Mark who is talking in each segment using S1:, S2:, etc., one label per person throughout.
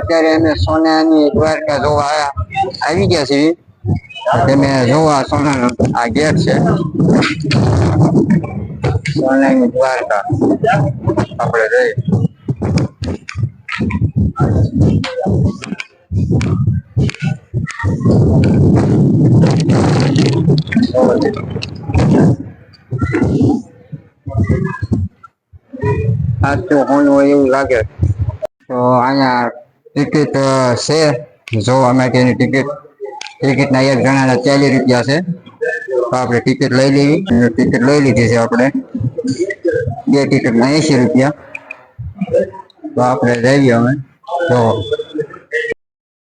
S1: અત્યારે અમે સોનાની દ્વારકા જોવા આવી ગયા છીએ. તમે જોવા સોનાનો આ ગેટ છે. સોનાની દ્વારકા. આપણે જઈએ. સાચું હોનું એવું લાગે. તો અહીંયા ટિકિટ અ, છે જોવા માટેની ટિકિટ ટિકિટના એક જણાના ચાલીસ રૂપિયા છે તો આપણે ટિકિટ લઈ લેવી અને ટિકિટ લઈ લીધી છે આપણે બે ટિકિટના એંશી રૂપિયા તો આપણે જઈએ અમે જો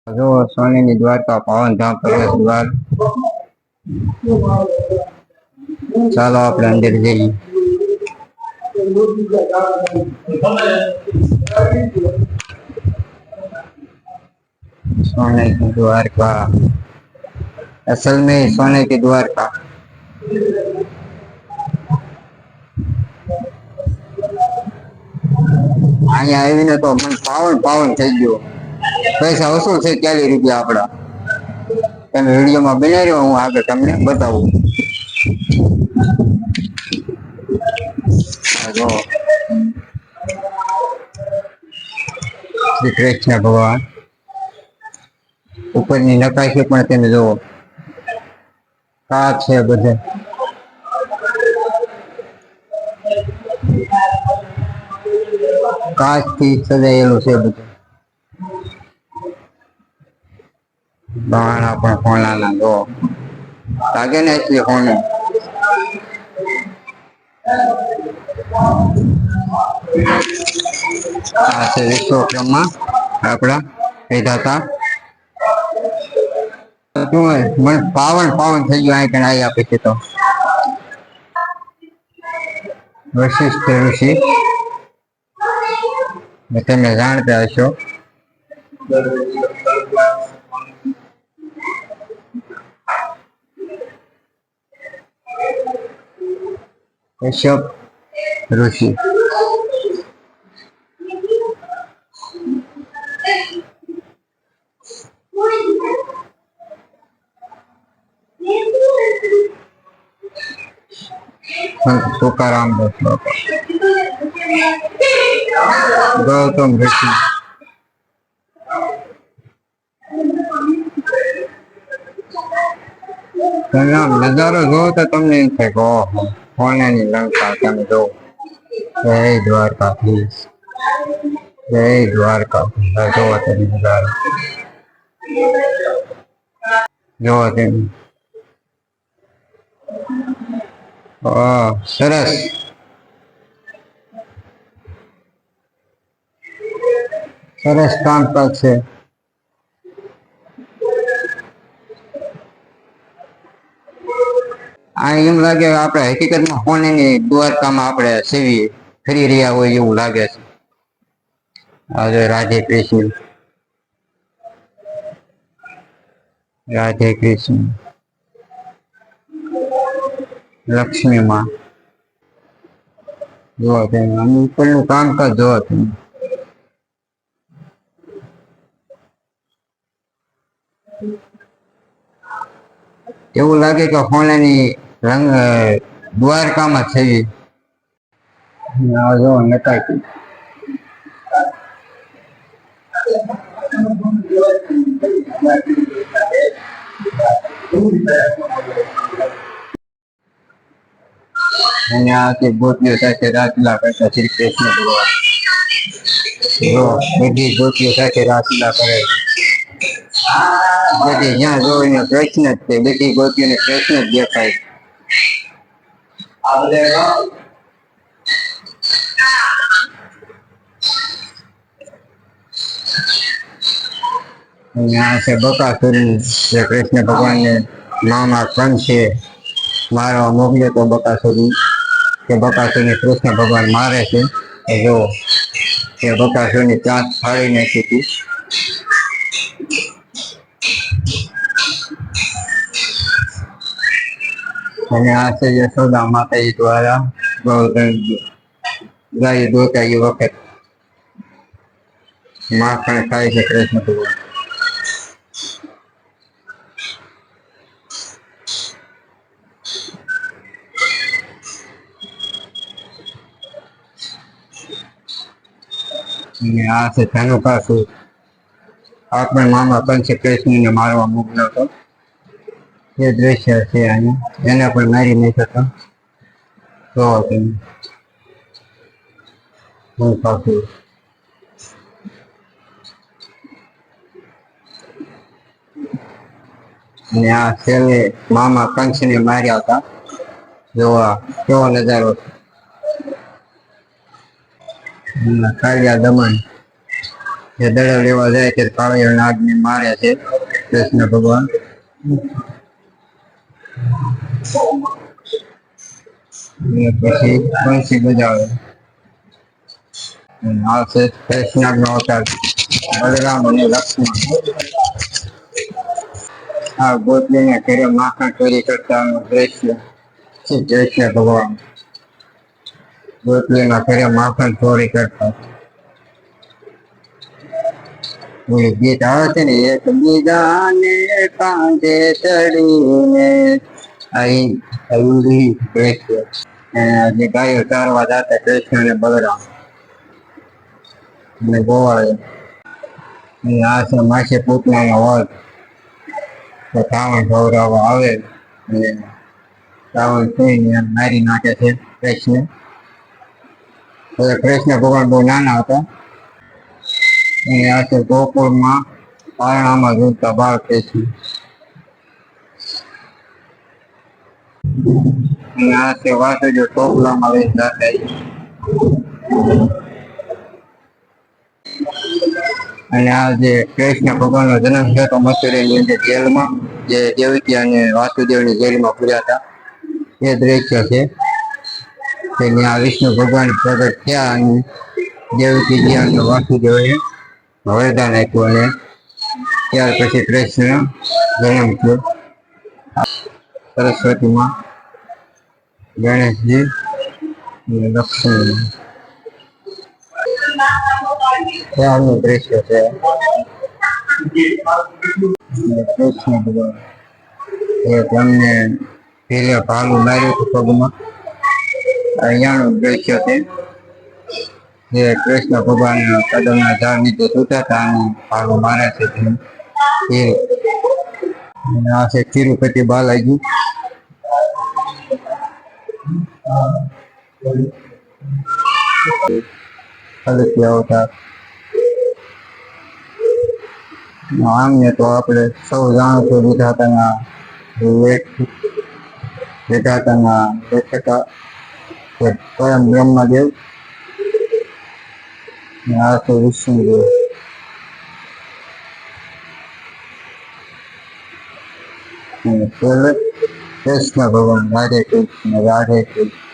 S1: જો સોનીની દ્વારકા પાવનધામ પ્રવેશ દ્વાર ચાલો આપણે અંદર જઈએ सोने की द्वारका असल में सोने की द्वारका અહીંયા આવીને તો મને પાવન પાવન થઈ ગયો પૈસા વસૂલ છે ચાલીસ રૂપિયા આપડા તમે વિડીયોમાં બનાવી રહ્યો હું આગળ તમને બતાવું આ જો શ્રી કૃષ્ણ ભગવાન ઉપરની નકાશી પણ તમે જુઓ. કા છે બધે. કાચથી સજાયેલું છે બધું. બાણા પણ હોનાના જો લાગે ને એટલે હોનું આ છે વિશ્વક્રમમાં આપણા વિધાતા શું હોય મને પાવન પાવન થઈ ગયું અહીં કણ આવી આપે છે તો વશિષ્ઠ ઋષિ ને તમે જાણતા હશો કશ્યપ ઋષિ સંત તુકારામ દાસ બાપા ગૌતમ ઋષિ તમે આમ નજારો જોવો તો તમને એમ થાય કે ઓહો સોનાની લંકા તમે જો જય દ્વારકાધીશ જય દ્વારકાધીશ આ જોવો તમે નજારો જોવો તમે વાહ સરસ સરસ કામકાજ છે આ એમ લાગે કે આપણે હકીકતમાં હોનીની દ્વારકામાં આપણે સેવી ફરી રહ્યા હોય એવું લાગે છે આજે રાધે કૃષ્ણ રાધે કૃષ્ણ લક્ષ્મી માં જોવો તમે આમ ઉપરનું કામકાજ જોવો તમે એવું લાગે કે હોનાની રંગ અ, દ્વારકામાં થઈ આ જો નકાકી અને આ તે ગોપીઓ સાથે રાસલીલા કરતા શ્રી કૃષ્ણ ભગવાન. બધી ગોપીઓ સાથે રાસલીલા કરે બધી જ્યાં જો એને કૃષ્ણ જ જ દેખાય આ છે બકાસુરી, જે કૃષ્ણ ભગવાનને મામા કંસ છે મારો મોકલ્યો તો બકાસુરી કે બકાસુરને કૃષ્ણ ભગવાન મારે છે. એ જો, એ બકાસુરની ચાંચ ફાડી નાખી હતી. અને આ છે યશોદા માતાજી દ્વારા ગાય દોતાઈ વખત માખણ ખાય છે કૃષ્ણ ભગવાન. અને આ છે ધનુકાસુર આપણે મામા કંસે કૃષ્ણને મારવા મોકલ્યો હતો એ દ્રશ્ય છે અહીંયા એને પણ મારી નહીં શકતો તો તમે. અને આ છેલ્લે મામા કંસને માર્યા હતા. જોવા કેવો નજારો છે. અને કાળિયા દમન જે દડા લેવા જાય તે કાળિયા નાગને મારે છે કૃષ્ણ ભગવાન અને પછી બંસી બજાવે અને આ છે કૃષ્ણનો અવતાર બલરામ અને લક્ષ્મણ આ ગોતલીને ઘરે માખણ ચોરી કરતા દ્રશ્ય શ્રી કૃષ્ણ ભગવાન ગોતલીના ઘરે માખણ ચોરી કરતા. ઓલું ગીત આવે છે ને, એક બીજાને કાંધે ચડીને અહીં અયુરી કૃષ્ણ જે ગાયો ચારવા જતા કૃષ્ણ અને બલરામ અને ગોવાળે આ છે માસે પૂતનાનો વધ. તો રાવણ ગૌરવ આવે અને રાવણ થઈને મારી નાખે છે કૃષ્ણ. હવે કૃષ્ણ ભગવાન બહુ નાના હતા. અને આ છે ગોકુળમાં પારણામાં ઝૂલતા બાળ કૃષ્ણ અને આ જે કૃષ્ણ ભગવાનનો જન્મ થયો મથુરાની જેલમાં, જે દેવકી અને વાસુદેવની જેલમાં પૂર્યા હતા. એ દ્રશ્ય છે. કે ત્યાં વિષ્ણુ ભગવાન પ્રગટ થયા અને દેવકીજી અને વાસુદેવે વરદાન આપ્યું અને ત્યાર પછી કૃષ્ણ જન્મ થયો. સરસ્વતીમાં ગણેશજી લક્ષ્મી ત્યારનું દ્રશ્ય છે. કૃષ્ણ ભગવાન. એ તમને પેલા ભાલું માર્યું હતું પગમાં. અહીંયાનું દ્રશ્ય છે. જે કૃષ્ણ ભગવાન કદમના ઝાડ નીચે સૂતા મારે છે તિરુપતિ બાલાજી. આમને તો આપણે સૌ જાણો છો વિધાતાના લેખ વિધાતાના કે સ્વયં બ્રહ્મદેવ અને આ છે વિષ્ણુદેવ અને છેલ્લે કૃષ્ણ ભગવાન રાધે કૃષ્ણ રાધે કૃષ્ણ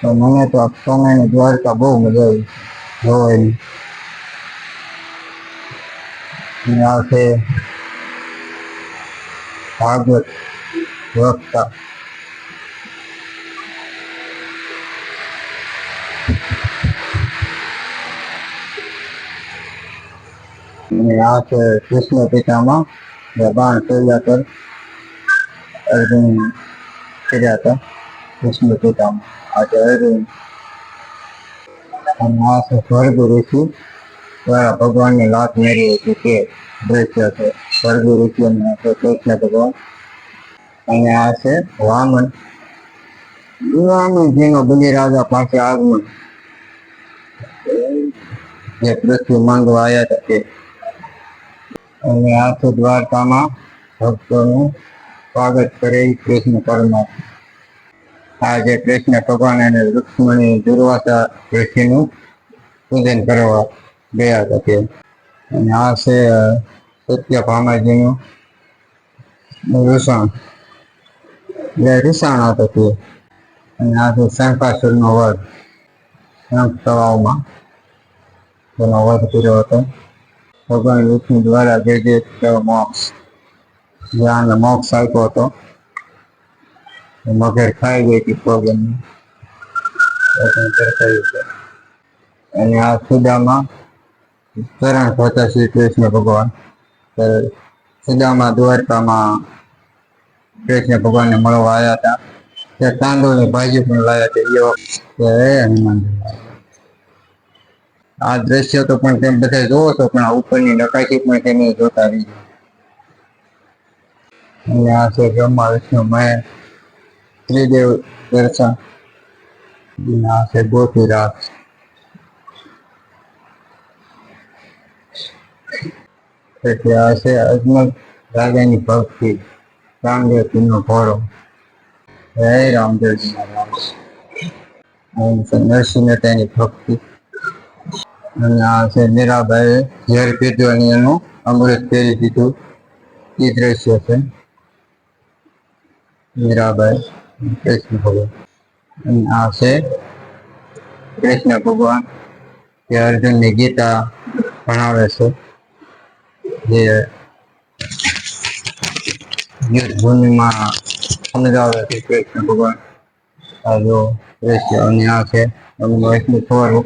S1: તો મને તો આ સમયની દ્વારકા બહુ મજા આવી જોવાની અને આ છે ભાગવત વક્તા અને આ છે કૃષ્ણ પિતામાં જે બાણ કર્યા કર અર્જુન કર્યા હતા કૃષ્ણ પિતામાં આ છે અર્જુન અને આ છે સ્વર્ગ ઋષિ દ્વારા ભગવાનની લાત મેળવી હતી તે દ્રશ્ય છે સ્વર્ગ ઋષિ અને આ છે કૃષ્ણ ભગવાન અને આ છે વામન વામનજીનો બલિરાજા પાસે આગમન જે પૃથ્વી માંગવા આવ્યા હતા તે અને આ છે દ્વારકામાં ભક્તોનું સ્વાગત કરે કૃષ્ણ પરમાત્મા. આ જે કૃષ્ણ ભગવાન અને રુક્ષ્મણી દુર્વાસા ઋષિનું પૂજન કરવા ગયા હતા અને આ છે સત્ય ભામાજીનું રૂષણ એટલે રૂષાણ હતો તે અને આ છે શંકાસુરનો વધ. શંખ તળાવમાં તેનો વધ કર્યો હતો. ભગવાન વિષ્ણુ દ્વારા જે જે મોક્ષ જ્યાં મોક્ષ આપ્યો હતો મગર ખાઈ ગઈ હતી છે. અને આ સુદામાં ચરણ થતા શ્રી કૃષ્ણ ભગવાન સુદામા દ્વારકામાં કૃષ્ણ ભગવાનને મળવા આવ્યા હતા. ત્યાં તાંદૂળની ભાજી પણ લાવ્યા હતા. એ વખતે હે હનુમાનજી. આ દ્રશ્ય તો પણ તેમ બધા જોવો છો, પણ આ ઉપરની નકાશી પણ તેને જોતા રહી અને આ છે બ્રહ્મા, વિષ્ણુ મહેશ ત્રિદેવ, દર્શન. આ છે ગોપી એટલે આ છે અજમલ રાજાની ભક્તિ રામદેવ નો ઘોડો હે રામદેવજી રામ. નરસિંહ તેની ભક્તિ. અને આ છે મીરાબાઈ, ઝેર પીધું અને એનું અમૃત ફેરી દીધું એ દ્રશ્ય છે. મીરાબાઈ, કૃષ્ણ ભગવાન. અને આ છે કૃષ્ણ ભગવાન કે અર્જુનની ગીતા ભણાવે છે. જે યુદ્ધ સમજાવે છે કૃષ્ણ ભગવાન. આ જો દ્રશ્ય અને આ છે. અમનું વૈષ્ણવ સ્વરૂપ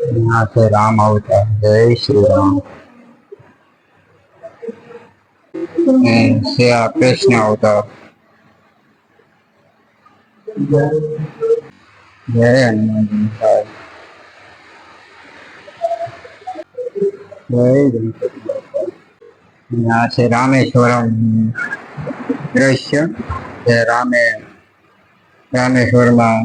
S1: यहाँ से राम अवतार जय श्री राम। हम्म, से आप कृष्ण अवतार। जय हनुमान जी। महाराज जय गणपति। यहाँ से रामेश्वरम। दृश्य। जय रामे। रामेश्वर माँ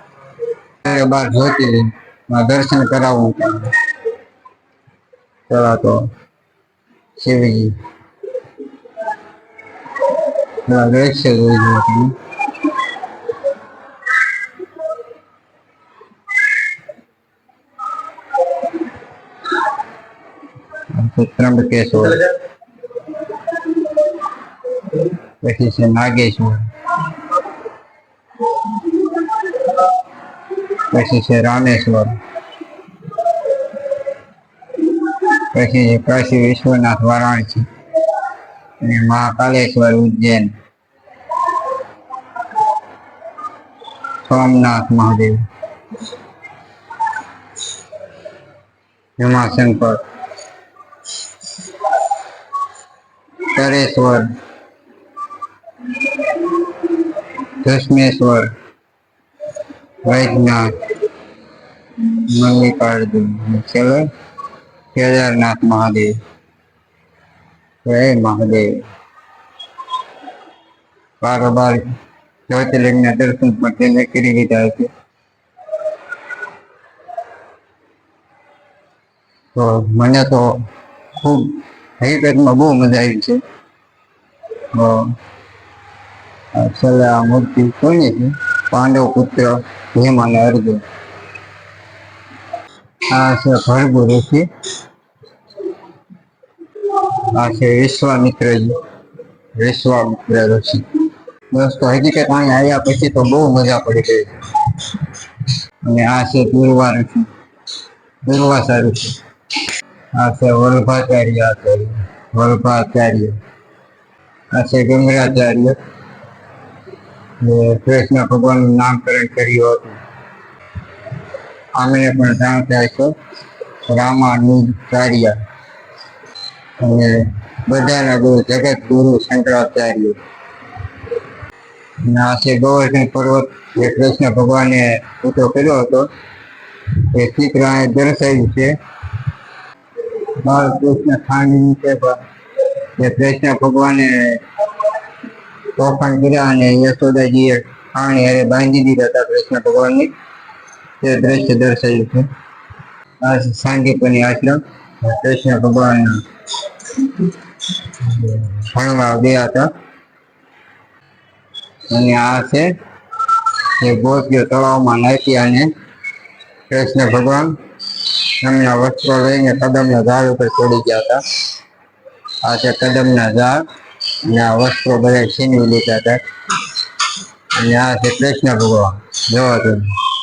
S1: બાર જ્યોતિર્લિંગમાં દર્શન તમને પેલા તો શિવજી. દ્રશ્ય જોઈ ત્રંબકેશ્વર પછી છે નાગેશ્વર. પછી છે રામેશ્વર. પછી છે કાશી વિશ્વનાથ વારાણસી. અને મહાકાલેશ્વર ઉજ્જૈન. સોમનાથ મહાદેવ. હિમાશંકર. તરેશ્વર દશમેશ્વર વૈદ્યનાથ. મલ્લિકાર્જુન ચલો કેદારનાથ મહાદેવ જય મહાદેવ બારોબાર જ્યોતિર્લિંગના દર્શન પણ તેને કરી લીધા છે તો મને તો ખૂબ હકીકતમાં બહુ મજા આવી છે તો છેલ્લે આ મૂર્તિ કોની છે પાંડવ પુત્ર ભીમ અને અર્જુન આ છે ભર્ગુ ઋષિ આ છે વિશ્વામિત્રજી વિશ્વામિત્ર ઋષિ દોસ્તો હકીકત અહીં આવ્યા પછી તો બહુ મજા પડી ગઈ. અને આ છે ઋષિ. દુર્વાસા ઋષિ. આ વલ્ભાચાર્ય આચાર્ય વલ્ભાચાર્ય. આ છે ગંગરાચાર્ય જે કૃષ્ણ ભગવાનનું નામકરણ કર્યું હતું. આમને પણ જાણતા હશો રામાનુજાચાર્ય અને બધાના ગુરુ, જગત ગુરુ શંકરાચાર્ય. આ છે ગોવર્ધન પર્વત, જે કૃષ્ણ ભગવાને ઊંચો કર્યો હતો, એ ચિત્ર દર્શાવ્યું છે. બાળકૃષ્ણ ખાંડ નીચે જે કૃષ્ણ ભગવાને તોફાન કર્યા અને યશોદાજીએ ખાણી હારે બાંધી દીધા હતા કૃષ્ણ ભગવાનની. તે દ્રશ્ય દર્શાવ્યું છે આ છે સાંદીપની આશ્રમ કૃષ્ણ ભગવાન ભણવા ગયા હતા અને આ છે એ ગોપીઓ તળાવમાં નાખી અને કૃષ્ણ ભગવાન એમના વસ્ત્રો લઈને કદમના ઝાડ ઉપર ચડી ગયા હતા આ છે કદમના ઝાડ અને આ વસ્ત્રો બધા છીનવી લીધા હતા અને આ છે કૃષ્ણ ભગવાન જોવો તો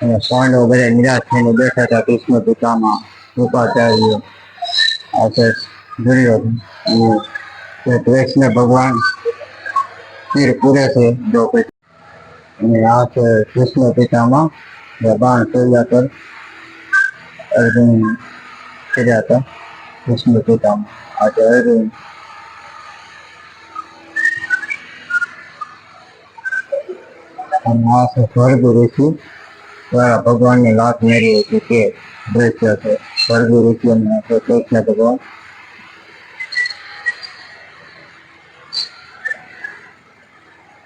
S1: પાંડવો બધા નિરાશ થઈને બેઠા હતા કૃષ્ણ પિતામાં કૃપાચાર્ય આ છે દુર્યોધન અને તે કૃષ્ણ ભગવાન તીર પૂરે છે દ્રૌપદી અને આ છે કૃષ્ણ પિતામાં જે બાણ ચડ્યા પર અર્જુન કર્યા હતા કૃષ્ણ પિતામાં આ છે અર્જુન અને આ છે સ્વર્ગ ઋષિ દ્વારા ભગવાનની લાત મેળવી હતી તે દ્રશ્ય છે સ્વર્ગ ઋષિ અને આ છે કૃષ્ણ ભગવાન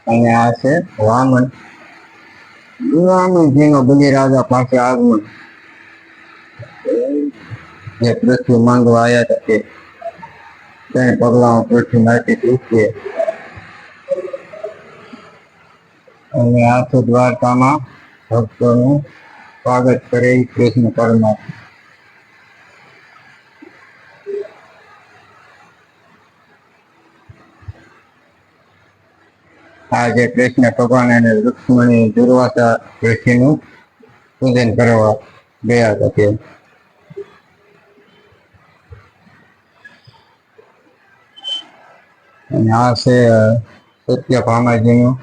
S1: અને આ છે વામન વામનજીનો બલિરાજા પાસે આગમન જે પૃથ્વી માંગવા આવ્યા હતા તે તેને પગલામાં પૃથ્વી નાખી દૂધીએ અને આ છે દ્વારકામાં ભક્તોનું સ્વાગત કરે એ કૃષ્ણ પરમાત્મા આજે કૃષ્ણ ભગવાન અને રુક્ષ્મણી દુર્વાસા ઋષિનું પૂજન કરવા ગયા હતા તે અને આ છે અ, સત્યભામાજીનું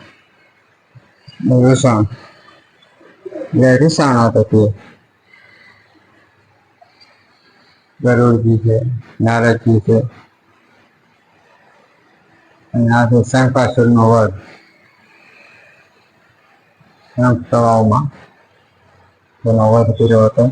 S1: રૂષણ એટલે રૂષાણ હતો તે ગરુડજી છે નારદજી છે અને આ છે શંકાસુરનો વધ શંખ તળાવમાં તેનો વધ કર્યો હતો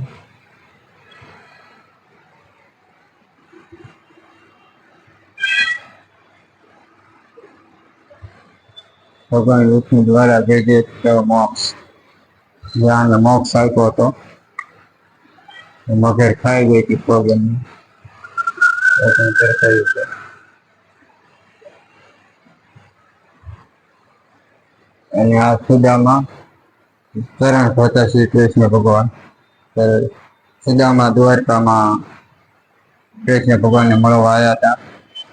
S1: ભગવાન વિષ્ણુ દ્વારા જે જે તેઓ મોક્ષ જ્ઞાન મોક્ષ આપ્યો હતો. મગર ખાઈ ગઈ હતી પ્રોબ્લેમ અને આ સુદામાં ચરણ થતા શ્રી કૃષ્ણ ભગવાન. સુદામા દ્વારકામાં કૃષ્ણ ભગવાનને મળવા આવ્યા હતા.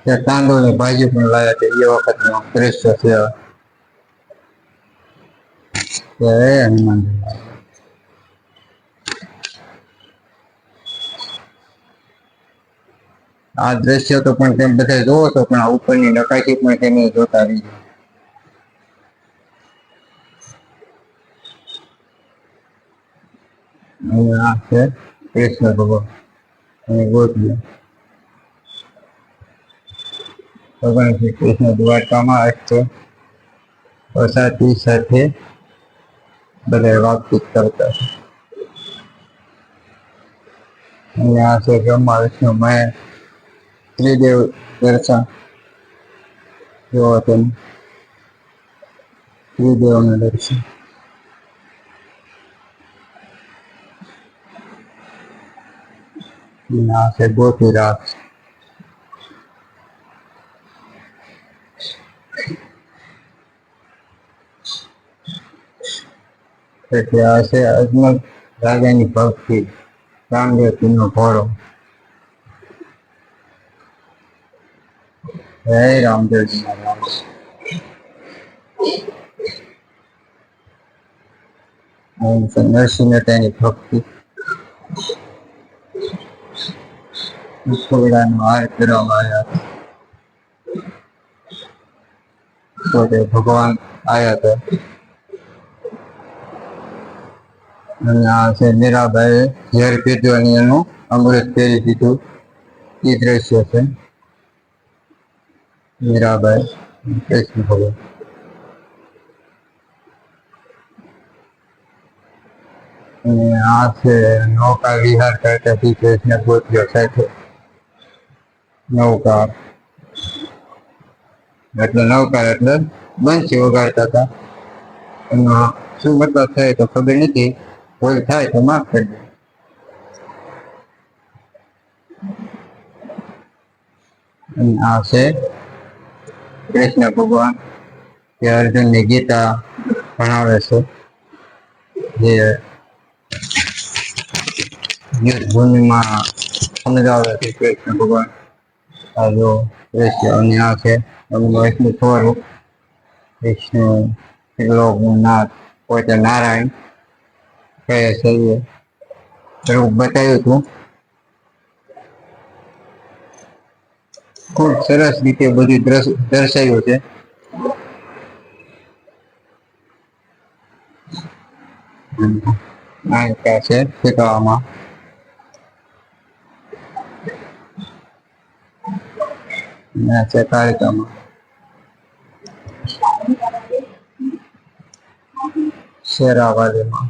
S1: ત્યાં ની ભાજી પણ લાવ્યા હતા. એ વખતનો દ્રશ્ય છે. જય હનુમાન આ દ્રશ્ય તો પણ તેમ બધા જોવો છો પણ આ ઉપરની નકાશી પણ તેને જોતા રહી અને આ છે કૃષ્ણ ભગવાન અને ગોપીઓ ભગવાન શ્રી કૃષ્ણ દ્વારકામાં અષ્ટ વસાતી સાથે बलेवा कुछ करता है यहाँ से ब्रह्मा विष्णु मैं त्रिदेव दर्शन, जो होते हैं। त्रिदेव ने दर्शन। यहाँ से गोपी राष्ट्र એટલે હશે અજમલ રાજાની ભક્તિ. રામદેવજીનો ઘોડો જય રામદેવજી મહારાજ. નરસિંહ તેની ભક્તિ. છોકરાનો કરવામાં આવ્યા તો તે ભગવાન આયા હતા. અને આ છે મીરાબાઈ ઝેર પીધું અને એનું અમૃત પહેરી દીધું એ દ્રશ્ય છે. મીરાબાઈ, કૃષ્ણ ભગવાન. અને આ છે નૌકા વિહાર કરતા શ્રી કૃષ્ણ ગોત્રીઓ સાથે. નૌકા. એટલે નૌકા એટલે બંશી વગાડતા હતા. એમાં શું મતલબ થાય તો ખબર નથી. ભૂલ થાય તો માફ કરજો અને આ છે કૃષ્ણ ભગવાન જે અર્જુનની ગીતા ભણાવે છે જે યુદ્ધ ભૂમિમાં સમજાવે છે કૃષ્ણ ભગવાન આ જો કૃષ્ણ અને આ છે એમનું વિષ્ણુ સ્વરૂપ વિષ્ણુ ત્રિલોકનું નાથ પોતે નારાયણ કહે છે એ બતાવ્યું હતું? ખૂબ સરસ રીતે બધું દ્રશ- દર્શાવ્યું છે? આ છે શીખવામાં ના છે કાર્યક્રમ શેરાવાલીમાં.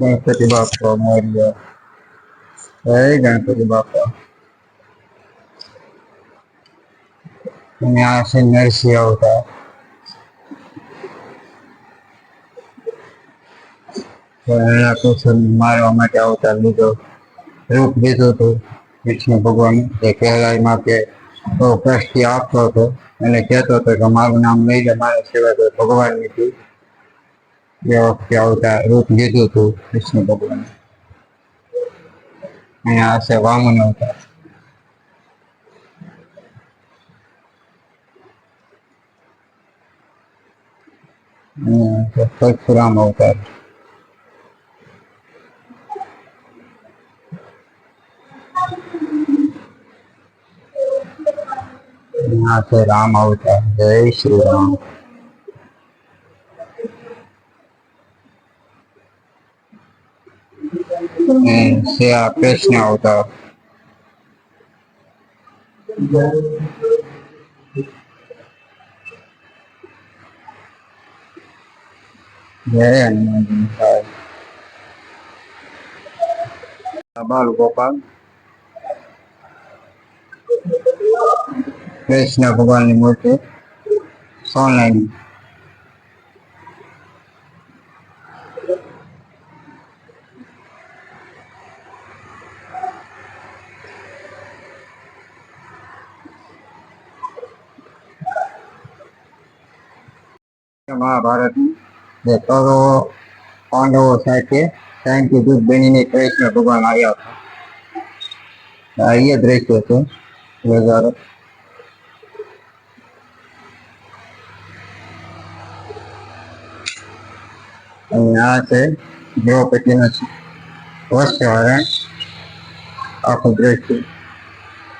S1: ગણપતિ બાપા મોર્ય જય ગણપતિ બાપા અને આ છે નરસિંહ અવતાર એના કૃષ્ણ મારવા માટે અવતાર લીધો રૂપ લીધું હતું વિષ્ણુ ભગવાન જે કહેલાઈમાં કે બહુ પ્રશ્ન આપતો હતો અને કહેતો હતો કે મારું નામ લઈ લે મારા સિવાય કોઈ ભગવાન નથી એ વખતે અવતાર રૂપ લીધું હતું વિષ્ણુ ભગવાન અને આ છે વામન અવતાર અને આ છે પરશુરામ અવતાર यहाँ से राम अवतार जय श्री राम। हम्म, से कृष्ण अवतार जय हनुमान गोपाल। કૃષ્ણ ભગવાનની મૂર્તિ ઓનલાઈન મહાભારતની જે કૌરવો પાંડવો સાથે શાંતિ દૂધ બનીને કૃષ્ણ ભગવાન આવ્યા હતા આ એ દ્રશ્ય છે નજારો અને આ છે દ્રૌપદીનો વસ્ત્રહરણ આખું દ્રશ્ય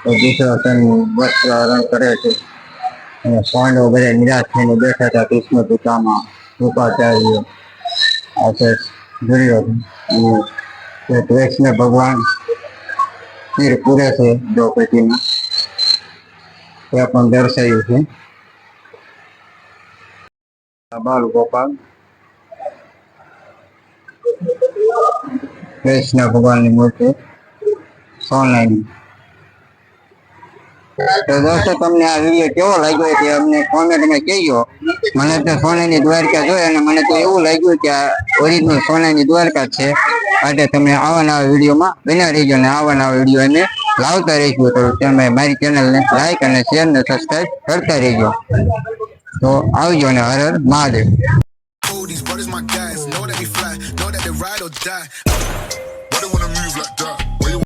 S1: તો વસ્ત્ર વસ્ત્રહરણ કરે છે. અને પાંડવો વગેરે નિરાશ થઈને બેઠા હતા કૃષ્ણ પિતામાં કૃપાચાર્ય આ છે દુર્યોધન. અને કૃષ્ણ ભગવાન તીર પૂરે છે દ્રૌપદીમાં તે પણ દર્શાવ્યું છે. બાલ ગોપાલ કૃષ્ણ ભગવાનની મૂર્તિ સોનાની તો દોસ્તો, તમને આ વીડિયો કેવો લાગ્યો તે અમને કોમેન્ટમાં કહેજો. મને તો સોનાની દ્વારકા જોઈ અને મને તો એવું લાગ્યું કે આ ઓરિજિનલ સોનાની દ્વારકા છે. માટે તમે આવા નવા વિડીયોમાં બન્યા રહીજો અને આવા નવા વીડિયો અમે લાવતા રહીશું. તો તમે મારી ચેનલને લાઈક અને શેર ને સબસ્ક્રાઈબ કરતા રહીજો. તો આવજો ને Har Har Mahadev.
S2: Ride or die.